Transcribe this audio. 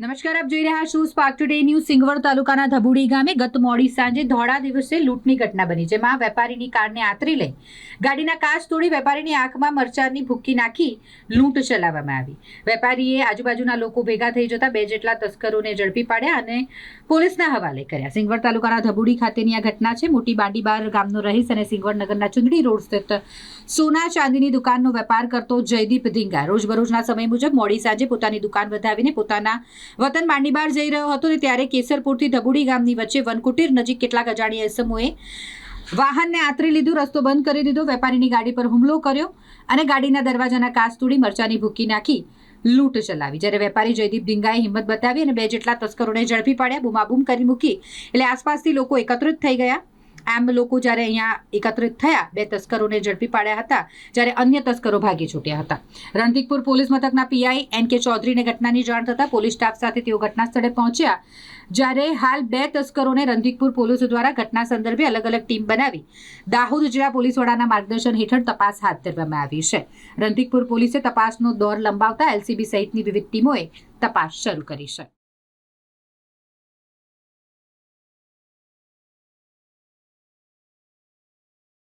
નમસ્કાર, આપ જોઈ રહ્યા છો સ્પાર્ક ટુડે ન્યૂઝ સિંગવડ તાલુકાના ધબુડી ગામે ગત મોડી સાંજે ધોળા દિવસે લૂંટની ઘટના બની, જેમાં વેપારીની કારને આતરી લઈ ગાડીના કાચ તોડી વેપારીની આંખમાં મરચાની ભૂકી નાખી લૂંટ ચલાવવામાં આવી. વેપારીએ આજુબાજુના લોકો ભેગા થઈ જતા બે જેટલા તસ્કરોને ઝડપી પાડ્યા અને પોલીસના હવાલે કર્યા. સિંગવડ તાલુકાના ધબુડી ખાતેની આ ઘટના છે. મોટી બાંડીબાર ગામનો રહીશ અને સિંગવડ નગરના ચુંદડી રોડ સ્થિત સોના ચાંદીની દુકાનનો વેપાર કરતો જયદીપ ધીંગા. રોજબરોજના સમય મુજબ મોડી સાંજે પોતાની દુકાન વધાવીને પોતાના વતન માંડીબાર જઈ રહ્યો હતો ત્યારે કેસરપુરથી ધબુડી ગામની વચ્ચે વનકુટીર નજીક કેટલાક અજાણ્યા ઇસમોએ વાહનને આતરી લીધું, રસ્તો બંધ કરી દીધો, વેપારીની ગાડી પર હુમલો કર્યો અને ગાડીના દરવાજાના કાચ તોડી મરચાની ભૂકી નાખી, લૂંટ ચલાવી. જ્યારે વેપારી જયદીપ ડીંગાએ હિંમત બતાવી અને બે જેટલા તસ્કરોને ઝડપી પાડ્યા, બૂમાબૂમ કરી મૂકી. એટલે આસપાસથી લોકો એકત્રિત થઈ ગયા. આમ લોકો જ્યારે અહીંયા એકત્રિત થયા, બે તસ્કરોને ઝડપી પાડ્યા હતા, જ્યારે અન્ય તસ્કરો ભાગી છૂટ્યા હતા. રણધિકપુર પોલીસ મથકના પીઆઈ એન કે ચૌધરીને ઘટનાની જાણ થતાં પોલીસ સ્ટાફ સાથે તેઓ ઘટના સ્થળે પહોંચ્યા, જ્યારે હાલ બે તસ્કરોને રણધીકપુર પોલીસ દ્વારા ઘટના સંદર્ભે અલગ અલગ ટીમ બનાવી. દાહોદ જિલ્લા પોલીસ વડાના માર્ગદર્શન હેઠળ તપાસ હાથ ધરવામાં આવી છે. રણધીકપુર પોલીસે તપાસનો દોર લંબાવતા એલસીબી સહિતની વિવિધ ટીમોએ તપાસ શરૂ કરી છે.